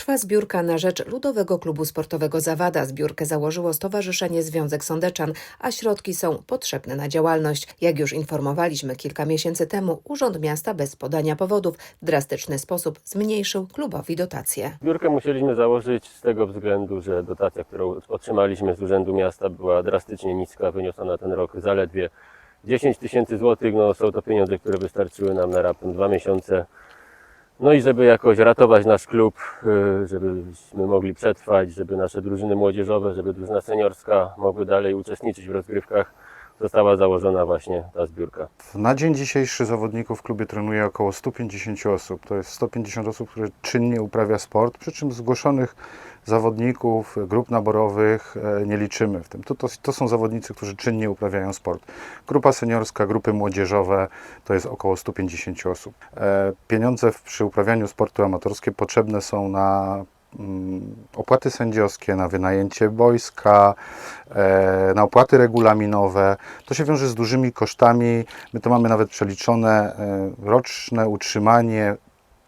Trwa zbiórka na rzecz Ludowego Klubu Sportowego Zawada. Zbiórkę założyło Stowarzyszenie Związek Sądeczan, a środki są potrzebne na działalność. Jak już informowaliśmy kilka miesięcy temu, Urząd Miasta bez podania powodów w drastyczny sposób zmniejszył klubowi dotacje. Zbiórkę musieliśmy założyć z tego względu, że dotacja, którą otrzymaliśmy z Urzędu Miasta była drastycznie niska, wyniosła na ten rok zaledwie 10 tysięcy złotych. No, są to pieniądze, które wystarczyły nam na raptem dwa miesiące. No i żeby jakoś ratować nasz klub, y, żebyśmy mogli przetrwać, żeby nasze drużyny młodzieżowe, żeby drużyna seniorska mogły dalej uczestniczyć w rozgrywkach, została założona właśnie ta zbiórka. Na dzień dzisiejszy zawodników w klubie trenuje około 150 osób. To jest 150 osób, które czynnie uprawia sport, przy czym zgłoszonych zawodników, grup naborowych e, nie liczymy w tym. To, to, to są zawodnicy, którzy czynnie uprawiają sport. Grupa seniorska, grupy młodzieżowe to jest około 150 osób. E, Pieniądze przy uprawianiu sportu amatorskie potrzebne są na opłaty sędziowskie, na wynajęcie boiska, e, na opłaty regulaminowe. To się wiąże z dużymi kosztami. My to mamy nawet przeliczone e, roczne utrzymanie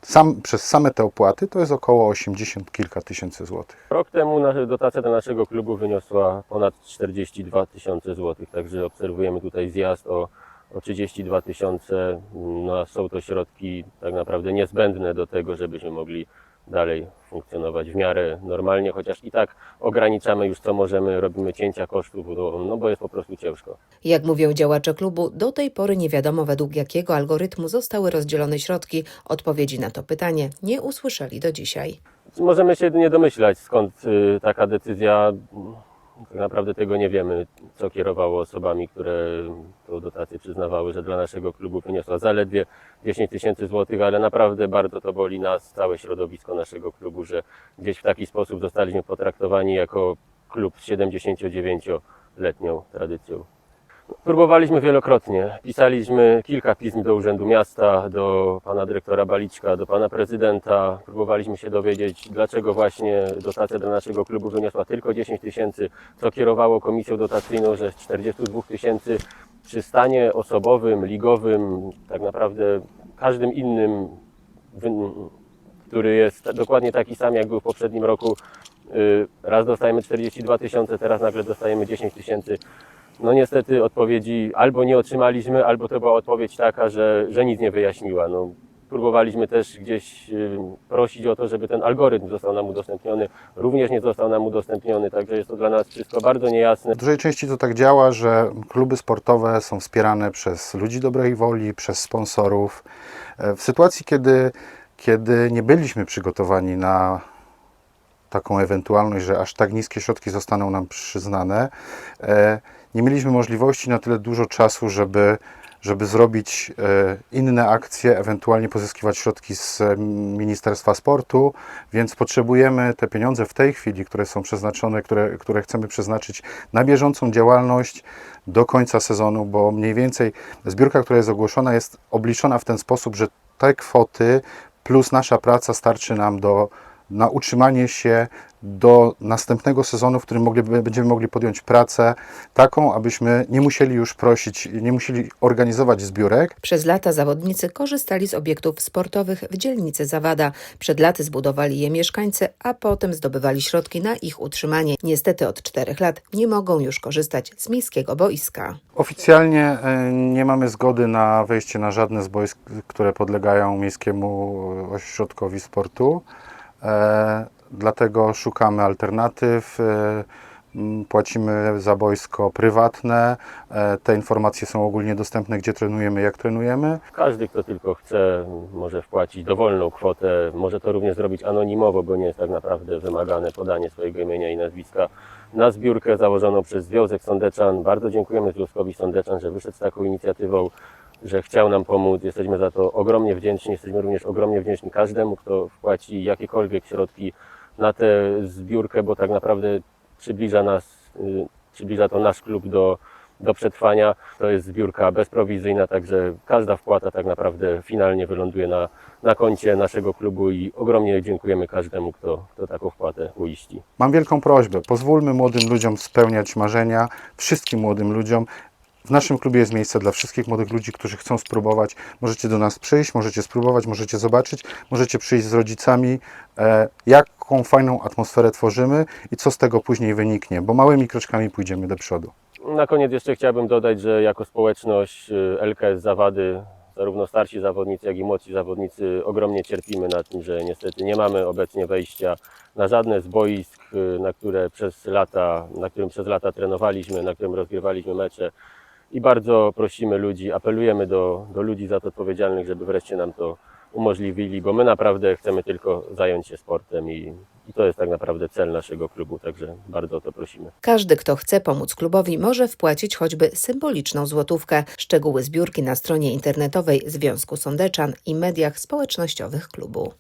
sam, przez same te opłaty to jest około 80 kilka tysięcy złotych. Rok temu nasza dotacja dla naszego klubu wyniosła ponad 42 tysiące złotych, także obserwujemy tutaj zjazd o, o 32 tysiące. No, są to środki tak naprawdę niezbędne do tego, żebyśmy mogli dalej funkcjonować w miarę normalnie, chociaż i tak ograniczamy już co możemy, robimy cięcia kosztów, no, no bo jest po prostu ciężko. Jak mówią działacze klubu, do tej pory nie wiadomo według jakiego algorytmu zostały rozdzielone środki. Odpowiedzi na to pytanie nie usłyszeli do dzisiaj. Możemy się jedynie domyślać, skąd y, taka decyzja. Tak naprawdę tego nie wiemy, co kierowało osobami, które tą dotację przyznawały, że dla naszego klubu wyniosła zaledwie 10 tysięcy złotych, ale naprawdę bardzo to boli nas, całe środowisko naszego klubu, że gdzieś w taki sposób zostaliśmy potraktowani jako klub z 79-letnią tradycją. Próbowaliśmy wielokrotnie. Pisaliśmy kilka pism do Urzędu Miasta, do pana dyrektora Baliczka, do pana prezydenta. Próbowaliśmy się dowiedzieć, dlaczego właśnie dotacja dla naszego klubu wyniosła tylko 10 tysięcy, co kierowało komisją dotacyjną, że z 42 tysięcy przy stanie osobowym, ligowym, tak naprawdę każdym innym, który jest dokładnie taki sam, jak był w poprzednim roku. y, Raz dostajemy 42 tysiące, teraz nagle dostajemy 10 tysięcy. No niestety odpowiedzi albo nie otrzymaliśmy, albo to była odpowiedź taka, że, że nic nie wyjaśniła. No, próbowaliśmy też gdzieś y, prosić o to, żeby ten algorytm został nam udostępniony. Również nie został nam udostępniony, także jest to dla nas wszystko bardzo niejasne. W dużej części to tak działa, że kluby sportowe są wspierane przez ludzi dobrej woli, przez sponsorów. E, W sytuacji, kiedy, kiedy nie byliśmy przygotowani na taką ewentualność, że aż tak niskie środki zostaną nam przyznane, e, nie mieliśmy możliwości na tyle dużo czasu, żeby, żeby zrobić e, inne akcje, ewentualnie pozyskiwać środki z e, Ministerstwa Sportu, więc potrzebujemy te pieniądze w tej chwili, które są przeznaczone, które, które chcemy przeznaczyć na bieżącą działalność do końca sezonu, bo mniej więcej zbiórka, która jest ogłoszona, jest obliczona w ten sposób, że te kwoty plus nasza praca starczy nam do, na utrzymanie się do następnego sezonu, w którym mogli, będziemy mogli podjąć pracę taką, abyśmy nie musieli już prosić, nie musieli organizować zbiórek, Przez lata zawodnicy korzystali z obiektów sportowych w dzielnicy Zawada. Przed laty zbudowali je mieszkańcy, a potem zdobywali środki na ich utrzymanie. Niestety od czterech lat nie mogą już korzystać z miejskiego boiska. Oficjalnie e, nie mamy zgody na wejście na żadne z boisk, które podlegają Miejskiemu Ośrodkowi Sportu. Dlatego szukamy alternatyw. e, Płacimy za boisko prywatne. E, Te informacje są ogólnie dostępne, gdzie trenujemy, jak trenujemy. Każdy, kto tylko chce, może wpłacić dowolną kwotę. Może to również zrobić anonimowo, bo nie jest tak naprawdę wymagane podanie swojego imienia i nazwiska na zbiórkę założoną przez Związek Sądeczan. Bardzo dziękujemy Związkowi Sądeczan, że wyszedł z taką inicjatywą, że chciał nam pomóc. Jesteśmy za to ogromnie wdzięczni. Jesteśmy również ogromnie wdzięczni każdemu, kto wpłaci jakiekolwiek środki na tę zbiórkę, bo tak naprawdę przybliża nas, y, przybliża to nasz klub do, do przetrwania. To jest zbiórka bezprowizyjna, także każda wpłata tak naprawdę finalnie wyląduje na, na koncie naszego klubu i ogromnie dziękujemy każdemu, kto, kto taką wpłatę uiści. Mam wielką prośbę, pozwólmy młodym ludziom spełniać marzenia, wszystkim młodym ludziom. W naszym klubie jest miejsce dla wszystkich młodych ludzi, którzy chcą spróbować. Możecie do nas przyjść, możecie spróbować, możecie zobaczyć, możecie przyjść z rodzicami, e, jaką fajną atmosferę tworzymy i co z tego później wyniknie, bo małymi kroczkami pójdziemy do przodu. Na koniec jeszcze chciałbym dodać, że jako społeczność y, LKS Zawady, zarówno starsi zawodnicy, jak i młodsi zawodnicy ogromnie cierpimy na tym, że niestety nie mamy obecnie wejścia na żadne z boisk, y, na które przez lata, na którym przez lata trenowaliśmy, na którym rozgrywaliśmy mecze. I bardzo prosimy ludzi, apelujemy do, do ludzi za to odpowiedzialnych, żeby wreszcie nam to umożliwili, bo my naprawdę chcemy tylko zająć się sportem i, i to jest tak naprawdę cel naszego klubu, także bardzo o to prosimy. Każdy, kto chce pomóc klubowi, może wpłacić choćby symboliczną złotówkę. Szczegóły zbiórki na stronie internetowej Związku Sądeczan i mediach społecznościowych klubu.